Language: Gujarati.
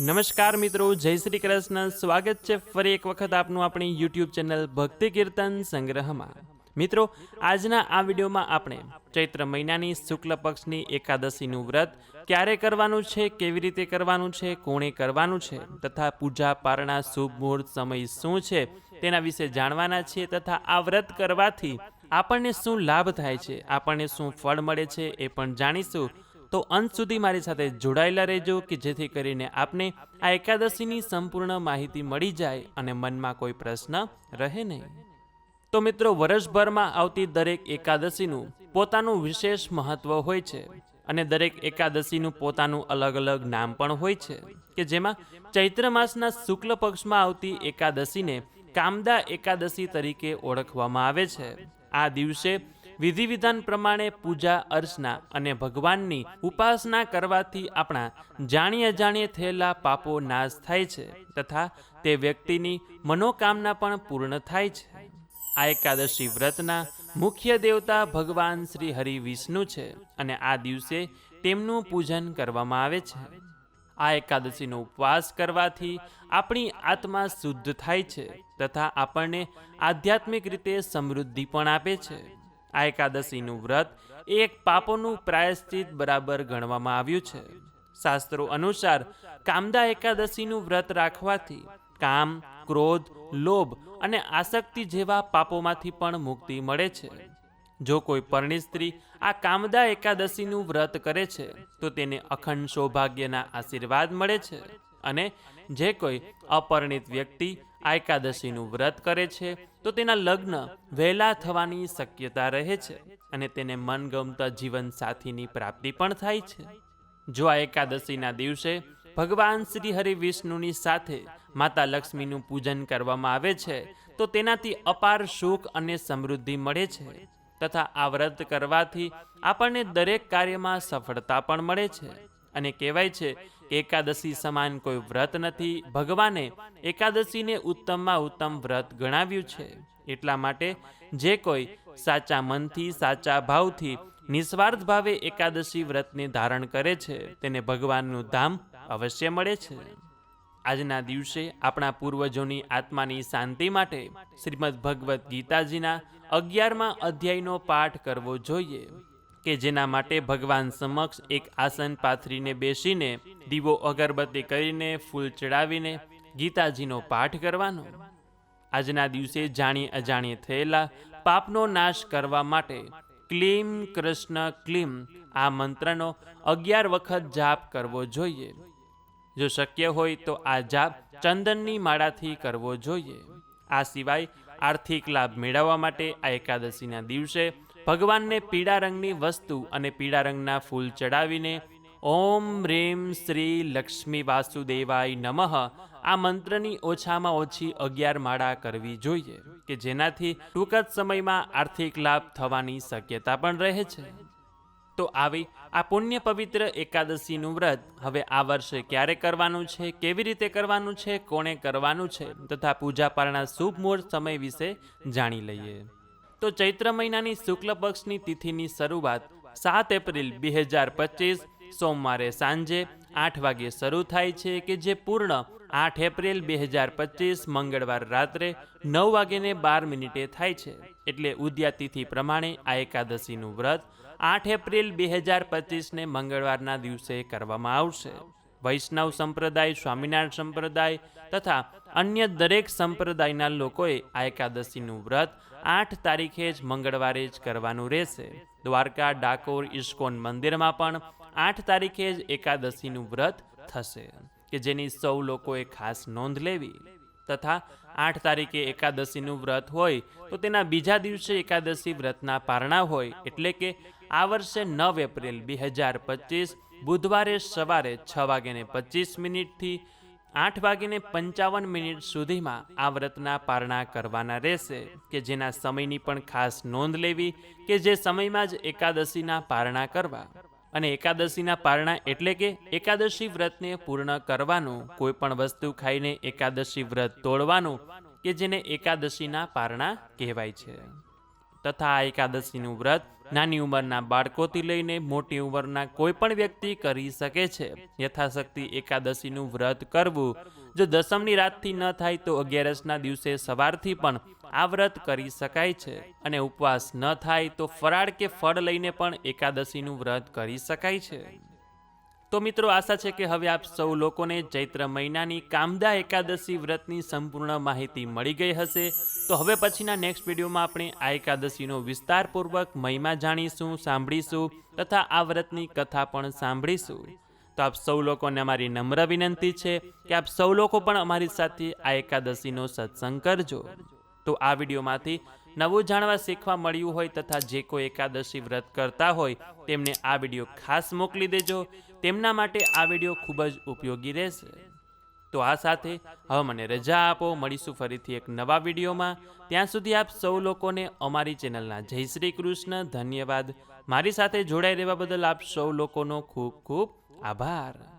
નમસ્કાર મિત્રો, જય શ્રી કૃષ્ણ. સ્વાગત છે ફરી એક વખત આપનું આપણી યુટ્યુબ ચેનલ ભક્તિ કીર્તન સંગ્રહમાં. મિત્રો, આજના આ વિડીયોમાં આપણે ચૈત્ર મહિનાની શુક્લ પક્ષની એકાદશીનું વ્રત ક્યારે કરવાનું છે, કેવી રીતે કરવાનું છે, કોણે કરવાનું છે, તથા પૂજા પારણા શુભ મુહૂર્ત સમય શું છે, તેના વિશે જાણવાના છીએ, તથા આ વ્રત કરવાથી આપણને શું લાભ થાય છે, આપણને શું ફળ મળે છે એ પણ જાણીશું. તો અંત સુધી મારી સાથે જોડાયેલા રહેજો કે જેથી કરીને આપને આ એકાદશીની સંપૂર્ણ માહિતી મળી જાય અને મનમાં કોઈ પ્રશ્ન રહે નહીં. તો મિત્રો, વર્ષભરમાં આવતી દરેક એકાદશીનું પોતાનું વિશેષ મહત્વ હોય છે અને દરેક એકાદશીનું પોતાનું અલગ અલગ નામ પણ હોય છે કે જેમાં ચૈત્ર માસના શુક્લ પક્ષમાં આવતી એકાદશીને કામદા એકાદશી તરીકે ઓળખવામાં આવે છે. આ દિવસે વિધિ વિધાન પ્રમાણે પૂજા, અર્ચના અને ભગવાનની ઉપાસના કરવાથી આપણા જાણી અજાણીએ થયેલા પાપો નાશ થાય છે તથા તે વ્યક્તિની મનોકામના પણ પૂર્ણ થાય છે. આ એકાદશી વ્રતના મુખ્ય દેવતા ભગવાન શ્રી હરિ વિષ્ણુ છે અને આ દિવસે તેમનું પૂજન કરવામાં આવે છે. આ એકાદશીનો ઉપવાસ કરવાથી આપણી આત્મા શુદ્ધ થાય છે તથા આપણને આધ્યાત્મિક રીતે સમૃદ્ધિ પણ આપે છે. આ એકાદશીનું વ્રત એ એક પાપોનું પ્રાયશ્ચિત બરાબર ગણવામાં આવ્યું છે. શાસ્ત્રો અનુસાર કામદા એકાદશીનું વ્રત રાખવાથી કામ, ક્રોધ, લોભ અને આસક્તિ જેવા પાપોમાંથી પણ મુક્તિ મળે છે. જો કોઈ પરણી સ્ત્રી આ કામદા એકાદશીનું વ્રત કરે છે, તો તેને અખંડ સૌભાગ્યના આશીર્વાદ મળે છે અને જે કોઈ અપરિણિત વ્યક્તિ આ એકાદશીનું વ્રત કરે છે, તો તેના લગ્ન વહેલા થવાની શક્યતા રહે છે અને તેને મનગમતા જીવન સાથીની પ્રાપ્તિ પણ થાય છે. જો આ એકાદશીના દિવસે ભગવાન શ્રી હરિ વિષ્ણુની સાથે માતા લક્ષ્મીનું પૂજન કરવામાં આવે છે, તો તેનાથી અપાર સુખ અને સમૃદ્ધિ મળે છે તથા આ વ્રત કરવાથી આપણને દરેક કાર્યમાં સફળતા પણ મળે છે અને કહેવાય છે એકાદશી સમાન કોઈ વ્રત નથી. ભગવાને એકાદશીને ઉત્તમમાં ઉત્તમ વ્રત ગણાવ્યું છે. એટલા માટે જે કોઈ સાચા મનથી, સાચા ભાવથી, નિસ્વાર્થ ભાવે એકાદશી વ્રતને ધારણ કરે છે, તેને ભગવાનનું ધામ અવશ્ય મળે છે. આજના દિવસે આપણા પૂર્વજોની આત્માની શાંતિ માટે શ્રીમદ ભગવદ્ ગીતાજીના અગિયારમાં અધ્યાયનો પાઠ કરવો જોઈએ. કે જેના માટે ભગવાન સમક્ષ એક આસન પાથરીને બેસીને દીવો અગરબત્તી કરીને, ફૂલ ચડાવીને ગીતાજીનો પાઠ કરવાનો. આજના દિવસે જાણી અજાણીએ થયેલા પાપનો નાશ કરવા માટે ક્લીમ કૃષ્ણ ક્લીમ આ મંત્રનો અગિયાર વખત જાપ કરવો જોઈએ. જો શક્ય હોય તો આ જાપ ચંદનની માળાથી કરવો જોઈએ. આ સિવાય આર્થિક લાભ મેળવવા માટે આ એકાદશીના દિવસે ભગવાનને પીળા રંગની વસ્તુ અને પીળા રંગના ફૂલ ચડાવીને ઓમ રેમ શ્રી લક્ષ્મી વાસુદેવાય નમઃ. આ મંત્રની ઓછામાં ઓછી અગિયાર માળા કરવી જોઈએ કે જેનાથી ટૂંક જ સમયમાં આર્થિક લાભ થવાની શક્યતા પણ રહે છે. તો આવી આ પુણ્ય પવિત્ર એકાદશીનું વ્રત હવે આ વર્ષે ક્યારે કરવાનું છે, કેવી રીતે કરવાનું છે, કોણે કરવાનું છે, તથા પૂજા પારણા શુભ મુહૂર્ત સમય વિશે જાણી લઈએ. તો ચૈત્ર મહિનાની શુક્લ પક્ષની તિથિની શરૂઆત સાત એપ્રિલ બે હજાર પચીસ સોમવારે સાંજે આઠ વાગે શરૂ થાય છે કે જે પૂર્ણ આઠ એપ્રિલ બે હજાર પચીસ મંગળવાર રાત્રે નવ વાગ્યે બાર મિનિટે થાય છે. એટલે ઉદ્યા તિથિ પ્રમાણે આ એકાદશીનું વ્રત આઠ એપ્રિલ બે હજાર પચીસને મંગળવારના દિવસે કરવામાં આવશે. વૈષ્ણવ સંપ્રદાય, સ્વામિનારાયણ સંપ્રદાય તથા અન્ય દરેક સંપ્રદાયના લોકોએ આ એકાદશીનું વ્રત આઠ તારીખે જ મંગળવારે જ કરવાનું રહેશે. દ્વારકા, ડાકોર, ઇસ્કોન મંદિરમાં પણ આઠ તારીખે જ એકાદશીનું વ્રત થશે, કે જેની સૌ લોકોએ ખાસ નોંધ લેવી. તથા આઠ તારીખે એકાદશીનું વ્રત હોય, તો તેના બીજા દિવસે એકાદશી વ્રતના પારણા હોય, એટલે કે આ વર્ષે નવ એપ્રિલ બે હજાર પચીસ બુધવારે સવારે છ વાગ્યાને પચીસ મિનિટથી આઠ વાગીને પંચાવન મિનિટ સુધીમાં આ વ્રતના પારણા કરવાના રહેશે કે જેના સમયની પણ ખાસ નોંધ લેવી કે જે સમયમાં જ એકાદશીના પારણા કરવા. અને એકાદશીના પારણા એટલે કે એકાદશી વ્રતને પૂર્ણ કરવાનું, કોઈ પણ વસ્તુ ખાઈને એકાદશી વ્રત તોડવાનું કે જેને એકાદશીના પારણા કહેવાય છે. તથા આ એકાદશીનું વ્રત નાની ઉંમરના બાળકોથી લઈને મોટી ઉંમરના કોઈ પણ વ્યક્તિ કરી શકે છે. યથાશક્તિ એકાદશીનું વ્રત કરવું, જો દસમની રાતથી ન થાય તો અગિયારસના દિવસે સવારથી પણ આ વ્રત કરી શકાય છે. અને ઉપવાસ ન થાય તો ફરાળ કે ફળ લઈને પણ એકાદશીનું વ્રત કરી શકાય છે. તો મિત્રો આશા છે કે હવે આપ સૌ લોકોને ચૈત્ર મહિનાની કામદા એકાદશી વ્રતની સંપૂર્ણ માહિતી મળી ગઈ હશે. તો હવે પછીના નેક્સ્ટ વિડીયોમાં આપણે આ એકાદશીનો વિસ્તારપૂર્વક મહિમા જાણીશું, સાંભળીશું તથા આ વ્રતની કથા પણ સાંભળીશું. તો આપ સૌ લોકોને અમારી નમ્ર વિનંતી છે કે આપ સૌ લોકો પણ અમારી સાથે આ એકાદશીનો સત્સંગ કરજો. તો આ વિડીયોમાંથી નવું જાણવા શીખવા મળ્યું હોય તથા જે કોઈ એકાદશી વ્રત કરતા હોય તેમને આ વીડિયો ખાસ મોકલી દેજો. તેમના માટે આ વીડિયો ખૂબ જ ઉપયોગી રહેશે. તો આ સાથે હવે મને રજા આપો. મળીશું ફરીથી એક નવા વિડીયોમાં. ત્યાં સુધી આપ સૌ લોકોને અમારી ચેનલના જય શ્રી કૃષ્ણ. ધન્યવાદ. મારી સાથે જોડાઈ રહેવા બદલ આપ સૌ લોકોનો ખૂબ ખૂબ આભાર.